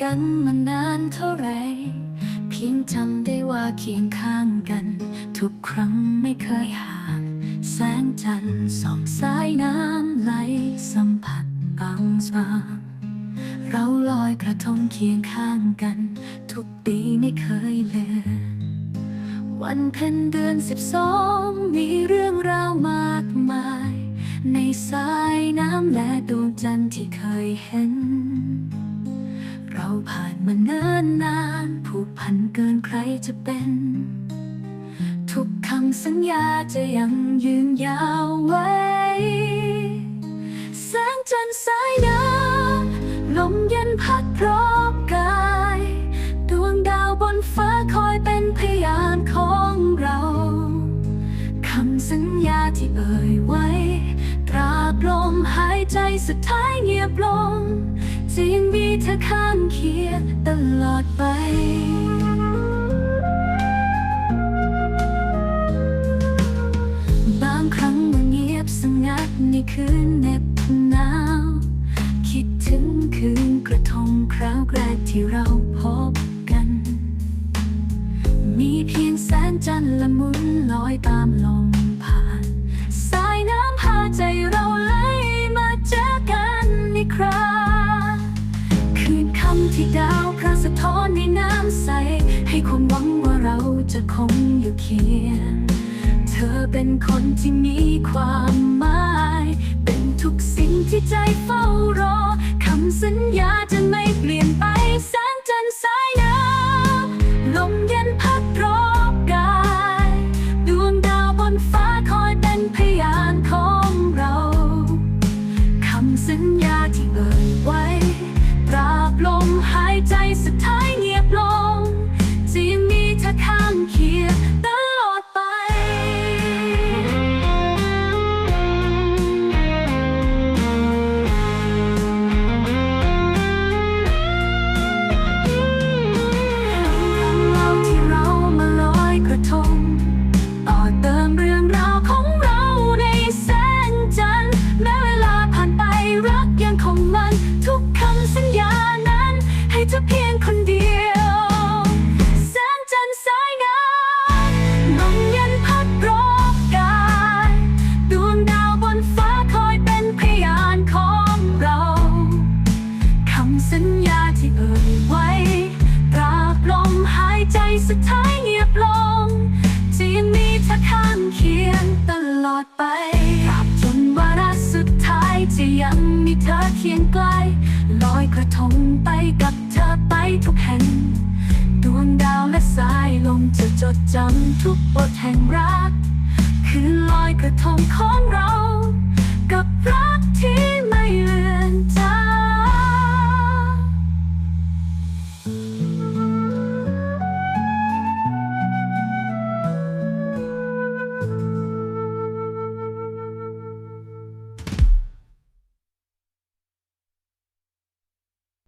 กันมานานเท่าไร เพียงจำได้ว่าเคียงข้างกัน ทุกครั้งไม่เคยห่างแสงจันทร์ส่องสายน้ำไหลสัมผัสบางสาเราลอยกระทงเคียงข้างกัน ทุกปีไม่เคยเลือนวันเพ็ญเดือนสิบสองมีเรื่องราวมากมาย ในสายน้ำและดวงจันทร์ที่เคยเห็น เราผ่านมาเนิ่นนานผูกพันเกินใครจะเป็น ทุกคำสัญญาจะยังยืนยาวไว้แสงจันทร์สายน้ำลมเย็นพัดรอบกายดวงดาวบนฟ้าคอยเป็นพยานของเราคำสัญญาที่เอ่ยไว้ตราบลมหายใจสุดท้ายเงียบลงจะยังมีเธอข้าคียง ในคืนเหน็บหนาว คิดถึงคืนกระทงคราวแรกที่เราพบกัน มีเพียงแสงจันทร์ละมุนลอยตามลมผ่าน สายน้ำพาใจเราไหลมาเจอกันอีกครา คืนคำที่ดาวพระสะท้อนในน้ำใส ให้ความหวังว่าเราจะคงอยู่เคียง อเป็นคนที่มีความหมาย เป็นทุกสิ่งที่ใจเฝ้ารอ คำสัญญาจะไม่เปลี่ยนไปแสงจันทร์สายน้ำ ดไปจนวาระสุดท้ายจะยังมีเธอเคียงใกล้ลอยกระทงไปกับเธอไปทุกแห่งดวงดาวและสายลมจะจดจำทุกบทแห่งรัก คือลอยกระทงของเรา